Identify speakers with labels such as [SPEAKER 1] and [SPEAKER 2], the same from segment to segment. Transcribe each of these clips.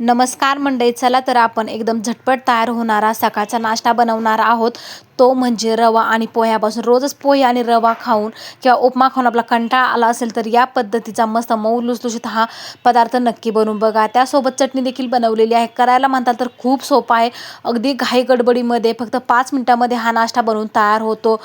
[SPEAKER 1] नमस्कार मंडळी चला तर आपण एकदम झटपट तयार होणारा सकाळचा नाश्ता बनवणार आहोत. तो म्हणजे रवा आणि पोह्यापासून. रोजच पोहे आणि रवा खाऊन किंवा उपमा खाऊन आपला कंटाळा आला असेल तर या पद्धतीचा मस्त मऊ लुसलुशीत हा पदार्थ नक्की बनवून बघा. त्यासोबत चटणी देखील बनवलेली आहे. करायला म्हणताल तर खूप सोपा आहे. अगदी घाई गडबडीमध्ये फक्त पाच मिनटामध्ये हा नाश्ता बनवून तयार होतो.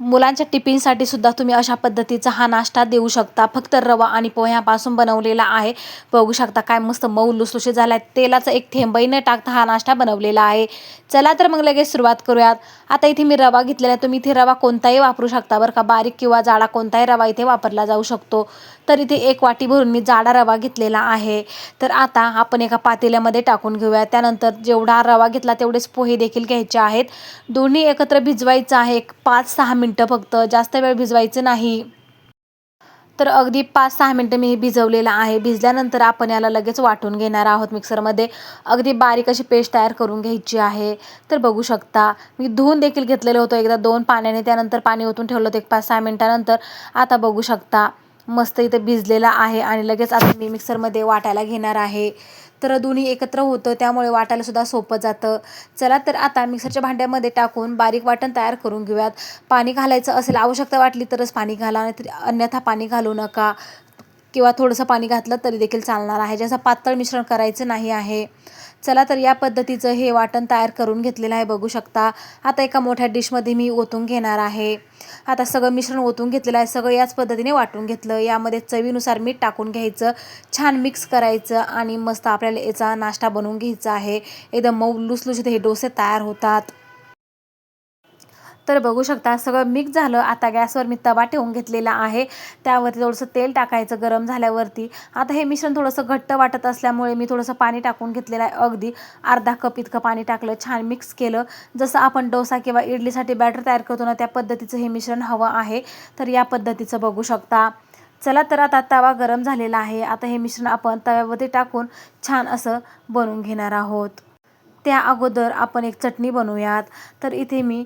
[SPEAKER 1] मुलांच्या टिफिनसाठी सुद्धा तुम्ही अशा पद्धतीचा हा नाश्ता देऊ शकता. फक्त रवा आणि पोह्यापासून बनवलेला आहे. बघू शकता काय मस्त मऊ लुसलुशी झाला आहे तेलाचा एक थेंबही न टाकता हा नाश्ता बनवलेला आहे. चला तर मग लगेच सुरुवात करूयात. आता इथे मी रवा घेतलेला आहे. तुम्ही इथे रवा कोणताही वापरू शकता बरं का. बारीक किंवा जाडा कोणताही रवा इथे वापरला जाऊ शकतो. तर इथे एक वाटी भरून मी जाडा रवा घेतलेला आहे. तर आता आपण एका पातेल्यामध्ये टाकून घेऊया. त्यानंतर जेवढा रवा घेतला तेवढेच पोहे देखील घ्यायचे आहेत. दोन्ही एकत्र भिजवायचं आहे. एक पाच सहा मिनटं फक्त. जास्त वेळ भिजवायचं नाही. तर अगदी पाच सहा मिनटं मी हे भिजवलेलं आहे. भिजल्यानंतर आपण याला लगेच वाटून घेणार आहोत मिक्सरमध्ये. अगदी बारीक अशी पेस्ट तयार करून घ्यायची आहे. तर बघू शकता मी धुवून देखील घेतलेलं होतं एकदा दोन पाण्याने. त्यानंतर पाणी ओतून ठेवलं होतं एक पाच सहा मिनटानंतर. आता बघू शकता मस्त इथं भिजलेला आहे आणि लगेच आता मी मिक्सरमध्ये वाटायला घेणार आहे. तर दोन्ही एकत्र होतं त्यामुळे वाटायला सुद्धा सोपं जातं. चला तर आता मिक्सरच्या भांड्यामध्ये टाकून बारीक वाटण तयार करून घेऊयात. पाणी घालायचं असेल आवश्यकता वाटली तरच पाणी घाला नाहीतर अन्यथा पाणी घालू नका. किंवा थोडंसं पाणी घातलं तरी देखील चालणार आहे. ज्याचं पातळ मिश्रण करायचं नाही आहे. चला तर या पद्धतीचं हे वाटण तयार करून घेतलेलं आहे बघू शकता. आता एका मोठ्या डिशमध्ये मी ओतून घेणार आहे. आता सगळं मिश्रण ओतून घेतलेलं आहे. सगळं याच पद्धतीने वाटून घेतलं. यामध्ये चवीनुसार मीठ टाकून घ्यायचं. छान मिक्स करायचं आणि मस्त आपल्याला याचा नाश्ता बनवून घ्यायचा आहे. एकदम मऊ लुसलुशीत हे डोसे तयार होतात. तर बघू शकता सगळं मिक्स झालं. आता गॅसवर मी तवा ठेवून घेतलेला आहे. त्यावरती थोडंसं तेल टाकायचं गरम झाल्यावरती. आता हे मिश्रण थोडंसं घट्ट वाटत असल्यामुळे मी थोडंसं पाणी टाकून घेतलेलं आहे. अगदी अर्धा कप इतकं पाणी टाकलं छान मिक्स केलं. जसं आपण डोसा किंवा इडलीसाठी बॅटर तयार करतो ना त्या पद्धतीचं हे मिश्रण हवं आहे. तर या पद्धतीचं बघू शकता. चला तर आता तवा गरम झालेला आहे. आता हे मिश्रण आपण तव्यावरती टाकून छान असं बनवून घेणार आहोत. त्या अगोदर आपण एक चटणी बनवूयात. तर इथे मी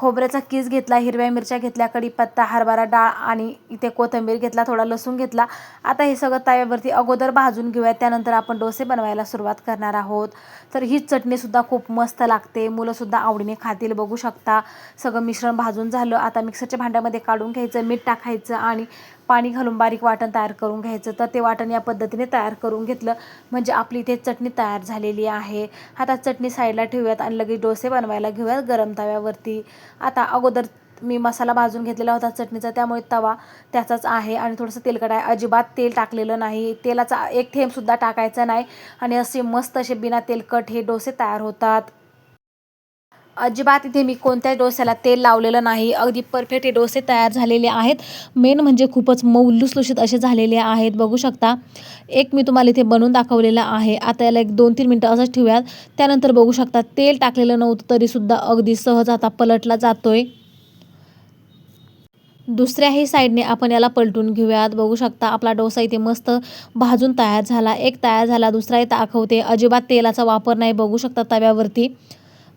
[SPEAKER 1] खोबऱ्याचा किस घेतला हिरव्या मिरच्या घेतल्या कढीपत्ता हरभरा डाळ आणि इथे कोथिंबीर घेतला थोडा लसूण घेतला. आता हे सगळं तव्यावरती अगोदर भाजून घेऊयात त्यानंतर आपण डोसे बनवायला सुरुवात करणार आहोत. तर ही चटणीसुद्धा खूप मस्त लागते. मुलंसुद्धा आवडीने खातील बघू शकता. सगळं मिश्रण भाजून झालं. आता मिक्सरच्या भांड्यामध्ये काढून घ्यायचं मीठ टाकायचं आणि पाणी घालून बारीक वाटण तयार करून घ्यायचं. तर ते वाटण या पद्धतीने तयार करून घेतलं. म्हणजे आपली इथे चटणी तयार झालेली आहे. आता चटणी साईडला ठेवूयात आणि लगेच डोसे बनवायला घेऊयात गरम तव्यावरती. आता अगोदर मी मसाला भाजून घेतलेला होता चटणीचा त्यामुळे तवा त्याचाच आहे आणि थोडंसं तेलकट आहे अजिबात तेल टाकलेलं नाही. तेलाचा एक थेंबसुद्धा टाकायचा नाही. आणि असे मस्त असे बिना तेलकट हे डोसे तयार होतात. अजिबात इथे मी कोणत्याच डोस्याला तेल लावलेलं नाही. अगदी परफेक्ट हे डोसे तयार झालेले आहेत. मेन म्हणजे खूपच मऊ लुसलुशीत असे झालेले आहेत. बघू शकता. एक मी तुम्हाला इथे बनवून दाखवलेलं आहे. आता याला एक दोन तीन मिनटं असंच ठेवूयात. त्यानंतर बघू शकता तेल टाकलेलं नव्हतं तरीसुद्धा अगदी सहज आता पलटला जातोय. दुसऱ्याही साईडने आपण याला पलटून घेऊयात. बघू शकता आपला डोसा इथे मस्त भाजून तयार झाला. एक तयार झाला दुसराही दाखवते अजिबात तेलाचा वापर नाही. बघू शकता तव्यावरती.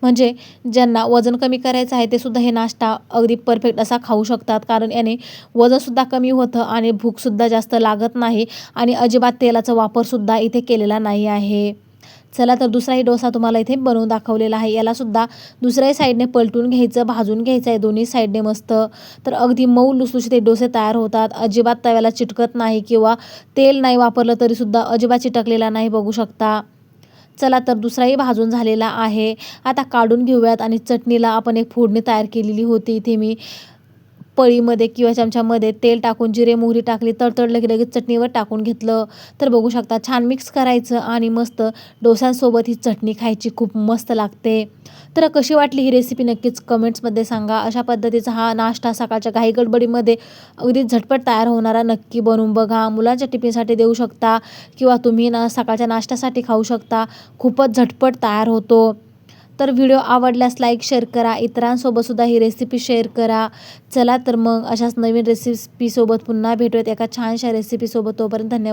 [SPEAKER 1] म्हणजे ज्यांना वजन कमी करायचं आहे ते सुद्धा हे नाश्ता अगदी परफेक्ट असा खाऊ शकतात. कारण याने वजनसुद्धा कमी होतं आणि भूकसुद्धा जास्त लागत नाही आणि अजिबात तेलाचा वापरसुद्धा इथे केलेला नाही आहे. चला तर दुसराही डोसा तुम्हाला इथे बनवून दाखवलेला आहे. यालासुद्धा दुसऱ्याही साईडने पलटून घ्यायचं भाजून घ्यायचं आहे. दोन्ही साईडने मस्त. तर अगदी मऊ लुसलुशीत ते डोसे तयार होतात. अजिबात तव्याला चिटकत नाही किंवा तेल नाही वापरलं तरीसुद्धा अजिबात चिटकलेला नाही बघू शकता. चला तर दुसराही भाजून झालेला आहे. आता काढून घेऊयात आणि चटणीला आपण एक फोडणी तयार केलेली होती इथे मी पळीमध्ये किंवा चमच्यामध्ये तेल टाकून जिरे मोहरी टाकली तडतडलं की लगेच चटणीवर टाकून घेतलं. तर बघू शकता छान मिक्स करायचं आणि मस्त डोस्यांसोबत ही चटणी खायची खूप मस्त लागते. तर कशी वाटली ही रेसिपी नक्कीच कमेंट्समध्ये सांगा. अशा पद्धतीचा हा नाश्ता सकाळच्या घाई गडबडीमध्ये अगदी झटपट तयार होणारा नक्की बनवून बघा. मुलांच्या टिफिनसाठी देऊ शकता किंवा तुम्ही ना सकाळच्या नाश्त्यासाठी खाऊ शकता. खूपच झटपट तयार होतो. तर व्हिडिओ आवडल्यास लाईक शेअर करा. इतरांसोबतसुद्धा ही रेसिपी शेअर करा. चला तर मग अशाच नवीन रेसिपीसोबत पुन्हा भेटूयात. एका छानशा रेसिपीसोबत तोपर्यंत धन्यवाद.